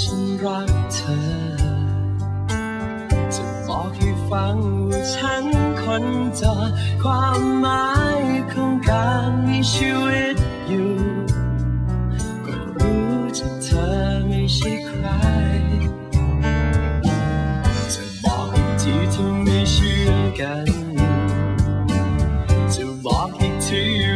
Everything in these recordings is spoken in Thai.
ฉันรักเธอ จะบอกให้ฟังว่าฉันคนจอความหมายของการมีชีวิตอยู่ ก็รู้จะเธอไม่ใช่ใคร จะบอกให้ที่เธอไม่เชื่อกัน จะบอกอีกที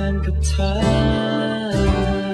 งานกับเธอ